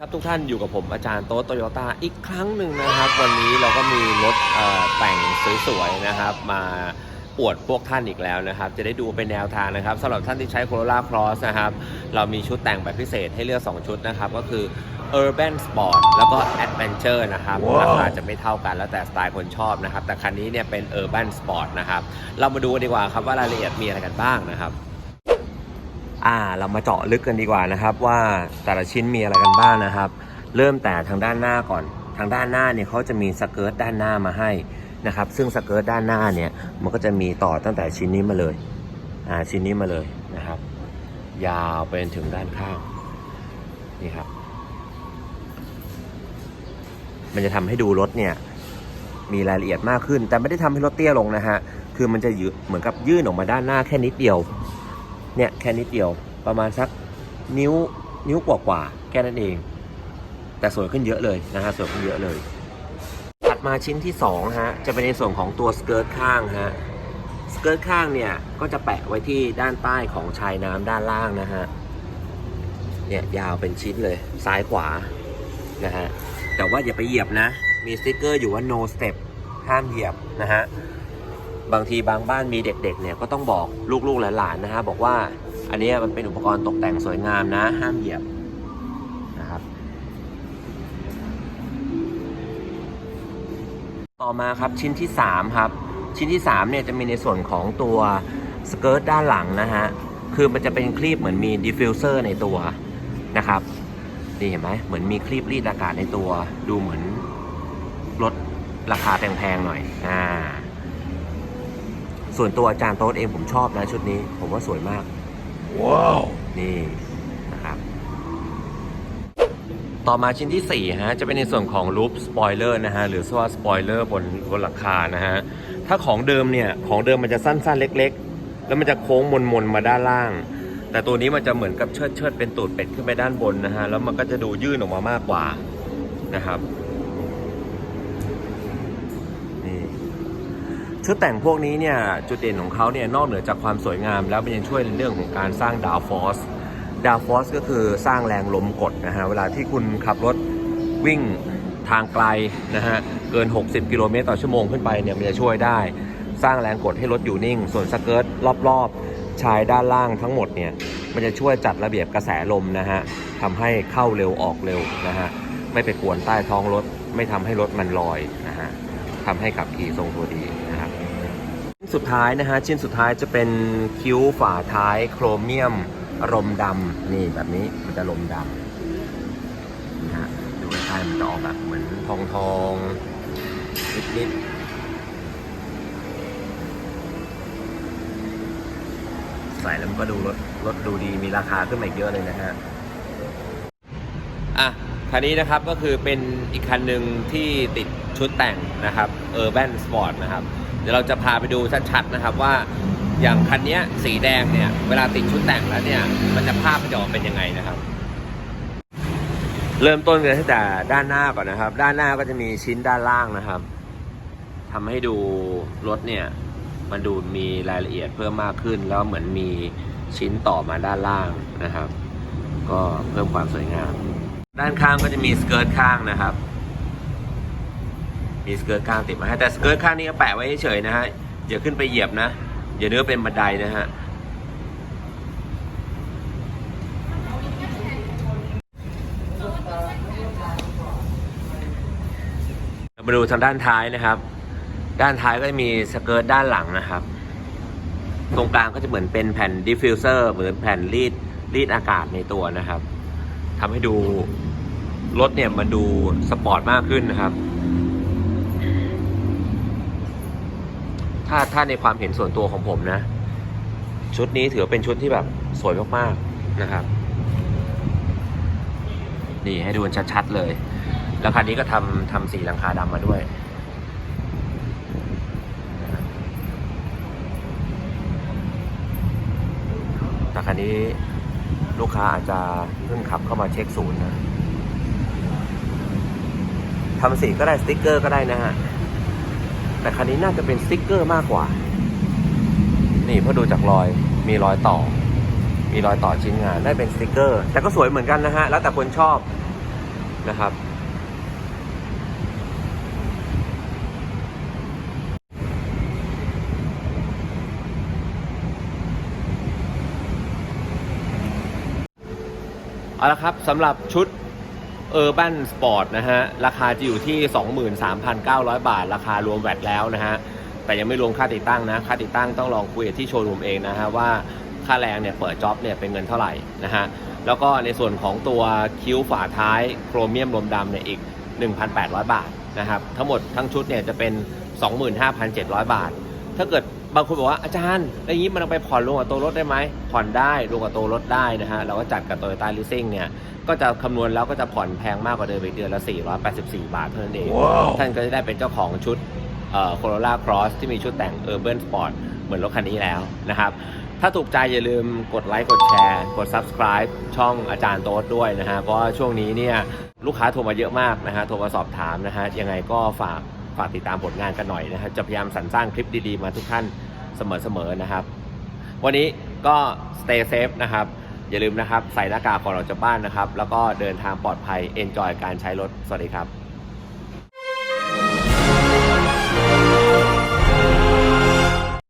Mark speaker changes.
Speaker 1: ครับทุกท่านอยู่กับผมอาจารย์โต๊ะโตโยต้าอีกครั้งหนึ่งนะครับ วันนี้เราก็มีรถเอ่อแต่งสวยๆนะครับ มาอวดพวกท่านอีกแล้วนะครับ จะได้ดูเป็นแนวทางนะครับสำหรับท่านที่ใช้ Corolla Cross นะครับ เรามีชุดแต่งแบบพิเศษให้เลือก 2 ชุดนะครับ ก็คือ Urban Sport แล้วก็ Adventure นะครับราคาจะไม่เท่ากันแล้วแต่สไตล์คนชอบนะครับ แต่คันนี้เนี่ยเป็น Urban Sport นะครับ เรามาดูกันดีกว่าครับว่ารายละเอียดมีอะไรกันบ้างนะครับ อ่าเรามาเจาะลึกกันดีกว่านะครับ ว่าแต่ละชิ้นมีอะไรกันบ้างนะครับ เริ่มแต่ทางด้านหน้าก่อน ทางด้านหน้าเนี่ยเขาจะมีสเกิร์ตด้านหน้ามาให้นะครับ ซึ่งสเกิร์ตด้านหน้าเนี่ยมันก็จะมีต่อตั้งแต่ชิ้นนี้มาเลยอ่าชิ้นนี้มาเลยนะครับ ยาวไปจนถึงด้านข้างนี่ครับ มันจะทำให้ดูรถเนี่ยมีรายละเอียดมากขึ้น แต่ไม่ได้ทำให้รถเตี้ยลงนะฮะคือมันจะยืเหมือนกับยื่นออกมาด้านหน้าแค่นิดเดียว เนี่ยแค่นิดเดียวประมาณสักนิ้วนิ้วกว่าๆแค่นั้นเอง แต่สวยขึ้นเยอะเลยนะฮะสวยขึ้นเยอะเลย ถัดมาชิ้นที่2ฮะจะเป็นในส่วนของตัวสเกิร์ตข้างฮะสเกิร์ตข้างเนี่ยก็จะแปะไว้ที่ด้านใต้ของชายน้ำด้านล่างนะฮะเนี่ยยาวเป็นชิ้นเลยซ้ายขวานะฮะแต่ว่าอย่าไปเหยียบนะ มีสติ๊กเกอร์อยู่ว่า no step ห้ามเหยียบนะฮะ บางทีบางบ้านมีเด็กๆเนี่ยก็ต้องบอกลูกๆหลานๆนะฮะบอกว่าอันนี้มันเป็นอุปกรณ์ตกแต่งสวยงามนะ ห้ามเหยียบนะครับ ต่อมาครับชิ้นที่ 3 ครับ ชิ้นที่3เนี่ยจะมีในส่วนของตัวสเกิร์ตด้านหลังนะฮะคือมันจะเป็นคลีปเหมือนมีดิฟฟิวเซอร์ในตัวนะครับนี่เห็นไหมเหมือนมีคลีปรีดอากาศในตัว ดูเหมือนรถราคาแพงๆหน่อยอ่า ส่วนตัวอาจารย์โต๊ดเองผมชอบนะชุดนี้ ผมว่าสวยมาก ว้าว นี่นะครับ ต่อมาชิ้นที่ 4 ฮะ จะเป็นในส่วนของลูปสปอยเลอร์นะฮะ หรือว่าสปอยเลอร์บนบนหลังคานะฮะ ถ้าของเดิมเนี่ย ของเดิมมันจะสั้นๆ เล็ก ๆ แล้วมันจะโค้งมนๆ มาด้านล่าง แต่ตัวนี้มันจะเหมือนกับเชิดเชิดๆเป็นตูดเป็ดขึ้นไปด้านบนนะฮะ แล้วมันก็จะดูยื่นออกมามากกว่านะครับ ชุดแต่งพวกนี้เนี่ยจุดเด่นของเขาเนี่ยนอกเหนือจากความสวยงาม แล้วมันยังช่วยในเรื่องของการสร้างดาวฟอสดาวฟอสก็คือสร้างแรงลมกดนะฮะเวลาที่คุณขับรถวิ่งทางไกลนะฮะเกิน 60 กิโลเมตรต่อชั่วโมงขึ้นไปเนี่ยมันจะช่วยได้ สร้างแรงกดให้รถอยู่นิ่ง ส่วนสเกิร์ตรอบๆชายด้านล่างทั้งหมดเนี่ยมันจะช่วยจัดระเบียบกระแสลมนะฮะทำให้เข้าเร็วออกเร็วนะฮะไม่ไปกวนใต้ท้องรถ ไม่ทำให้รถมันลอยนะฮะทำให้ขับขี่ทรงตัวดีนะ สุดท้ายนะฮะชิ้นสุดท้ายจะเป็นคิ้วฝาท้ายโครเมียมรมดำนี่แบบนี้มันจะลมดำนะฮะดูใกล้ๆมันจะออกแบบเหมือนทองทองๆนิดๆใส่แล้วมันก็ดูรถรถดูดีมีราคาขึ้นมาอีกเยอะเลยนะฮะอะคันนี้นะครับก็คือเป็นอีกคันหนึ่งที่ติดชุดแต่งนะครับ Urban Sport นะครับ ดี๋ยวเราจะพาไปดูชัดๆนะครับว่าอย่างคันนี้สีแดงเนี่ยเวลาติดชุดแต่งแล้วเนี่ยมันจะภาพจะออกเป็นยังไงนะครับ เริ่มต้นกันตั้งแต่ด้านหน้าก่อนนะครับ ด้านหน้าก็จะมีชิ้นด้านล่างนะครับทำให้ดูรถเนี่ยมันดูมีรายละเอียดเพิ่มมากขึ้น แล้วเหมือนมีชิ้นต่อมาด้านล่างนะครับ ก็เพิ่มความสวยงาม ด้านข้างก็จะมีสเกิร์ตข้างนะครับ มีสเกิร์ตข้างติดมาให้แต่สเกิร์ตข้างนี้ก็แปะไว้เฉยๆนะฮะอย่าขึ้นไปเหยียบนะอย่าเนื้อเป็นบันไดนะฮะมาดูทางด้านท้ายนะครับ ด้านท้ายก็จะมีสเกิร์ตด้านหลังนะครับ ตรงกลางก็จะเหมือนเป็นแผ่นดิฟฟิวเซอร์เหมือนแผ่นรีดรีดอากาศในตัวนะครับทำให้ดูรถเนี่ยมันดูสปอร์ตมากขึ้นนะครับ ถ้าถ้าในความเห็นส่วนตัวของผมนะ ชุดนี้ถือว่าเป็นชุดที่แบบสวยมากๆนะครับ นี่ให้ดูนชัดๆเลย แล้วคันนี้ก็ทำทำสีหลังคาดำมาด้วยแต่คันนี้ลูกค้าอาจจะเพิ่งขับเข้ามาเช็คศูนย์นะทำสีก็ได้สติ๊กเกอร์ก็ได้นะฮะ แต่คันนี้น่าจะเป็นสติ๊กเกอร์มากกว่า นี่เพราะดูจากรอยมีรอยต่อ มีรอยต่อชิ้นงานได้เป็นสติ๊กเกอร์ แต่ก็สวยเหมือนกันนะฮะ แล้วแต่คนชอบนะครับ เอาละครับสำหรับชุด Urban Sport นะฮะ ราคาจะอยู่ที่ 23,900 บาท ราคารวมแวตแล้วนะฮะ แต่ยังไม่รวมค่าติดตั้งนะ ค่าติดตั้งต้องลองคุยกับที่โชว์รูมเองนะฮะว่าค่าแรงเนี่ยเปิดจ็อบเนี่ยเป็นเงินเท่าไหร่นะฮะ แล้วก็ในส่วนของตัวคิ้วฝาท้ายโครเมียมลมดำเนี่ยอีก 1,800 บาทนะครับ ทั้งหมดทั้งชุดเนี่ยจะเป็น 25,700 บาท ถ้าเกิดบางคนบอกว่าอาจารย์แล้วอย่างนี้มันเอาไปผ่อนลงกับตัวรถได้ไหมผ่อนได้ลงกับตัวรถได้นะฮะเราก็จัดกับ Toyota Leasing เนี่ยก็จะคำนวณแล้วก็จะผ่อนแพงมากกว่าเดิมอีกเดือนละ 484 บาทเท่านั้นเองท่านก็จะได้เป็นเจ้าของชุดเอ่อ Corolla Cross ที่มีชุดแต่ง Urban Sport เหมือนรถคันนี้แล้วนะครับ ถ้าถูกใจอย่าลืมกดไลค์กดแชร์กด subscribe ช่องอาจารย์โต๊ดด้วยนะฮะเพราะว่าช่วงนี้เนี่ยลูกค้าโทรมาเยอะมากนะฮะโทรมาสอบถามนะฮะยังไงก็ฝาก ฝากติดตามผลงานกันหน่อยนะครับ จะพยายามสรรสร้างคลิปดีๆ มาทุกท่านเสมอๆนะครับ วันนี้ก็ stay safe นะครับ อย่าลืมนะครับ ใส่หน้ากากก่อนออกจากบ้านนะครับ แล้วก็เดินทางปลอดภัย enjoy การใช้รถ สวัสดีครับ